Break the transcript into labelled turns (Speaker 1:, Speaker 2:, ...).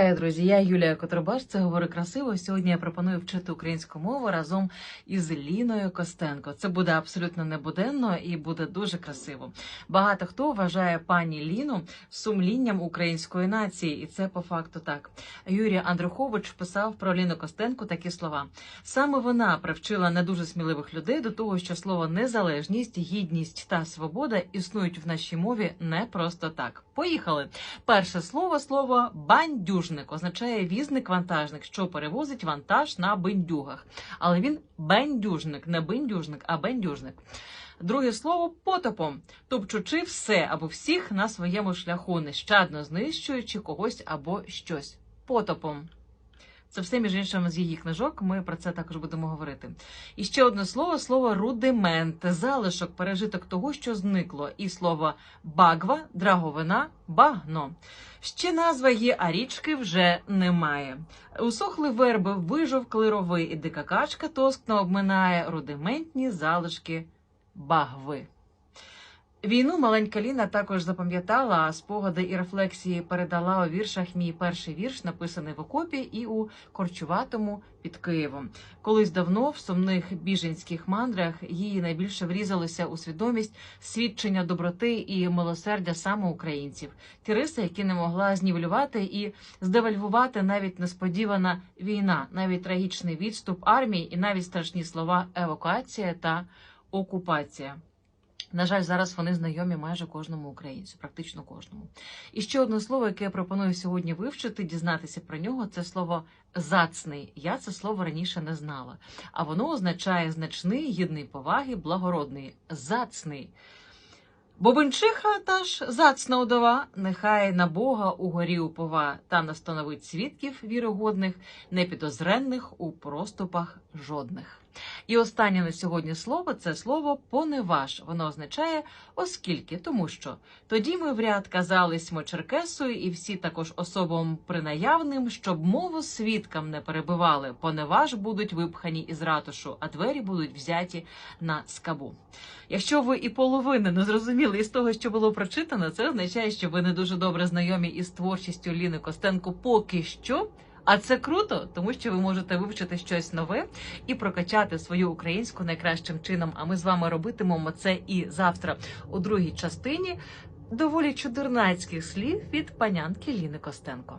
Speaker 1: Друзі, я Юлія Котробаш, це говори красиво. Сьогодні я пропоную вчити українську мову разом із Ліною Костенко. Це буде абсолютно небуденно і буде дуже красиво. Багато хто вважає пані Ліну сумлінням української нації, і це по факту так. Юрій Андрухович писав про Ліну Костенко такі слова: саме вона привчила не дуже сміливих людей до того, що слово незалежність, гідність та свобода існують в нашій мові не просто так. Поїхали. Перше слово слово бандюжник означає візник-вантажник, що перевозить вантаж на бендюгах. Але він бендюжник, не бендюжник, а бендюжник. Друге слово потопом, топчучи все або всіх на своєму шляху, нещадно знищуючи когось або щось. Потопом. Це все, між іншим, з її книжок. Ми про це також будемо говорити. І ще одне слово слово рудимент, залишок, пережиток того, що зникло, і слово багва, драговина, багно. Ще назва є, а річки вже немає. Усохли верби, вижив клировий, і дика качка тоскно обминає рудиментні залишки багви. Війну маленька Ліна також запам'ятала, а спогади і рефлексії передала у віршах мій перший вірш, написаний в окопі і у Корчуватому під Києвом. Колись давно в сумних біженських мандрах її найбільше врізалося у свідомість свідчення доброти і милосердя саме українців, ті риси, які не могла знівелювати і здевальвувати навіть несподівана війна, навіть трагічний відступ армії, і навіть страшні слова евакуація та окупація. На жаль, зараз вони знайомі майже кожному українцю, практично кожному. І ще одне слово, яке я пропоную сьогодні вивчити, дізнатися про нього, це слово зацний. Я це слово раніше не знала. А воно означає значний, гідний поваги, благородний, зацний. Бобинчиха та ж зацна удова, нехай на Бога угорі упова та настановить свідків вірогодних, непідозренних у проступах жодних. І останнє на сьогодні слово це слово поневаж. Воно означає оскільки, тому що тоді ми в ряд казались черкесою, і всі також особам принаявним, щоб мову свідкам не перебивали. Поневаж будуть випхані із ратушу, а двері будуть взяті на скабу. Якщо ви і половини не зрозуміли із того, що було прочитано, це означає, що ви не дуже добре знайомі із творчістю Ліни Костенко поки що. А це круто, тому що ви можете вивчити щось нове і прокачати свою українську найкращим чином. А ми з вами робитимемо це і завтра у другій частині доволі чудернацьких слів від панянки Ліни Костенко.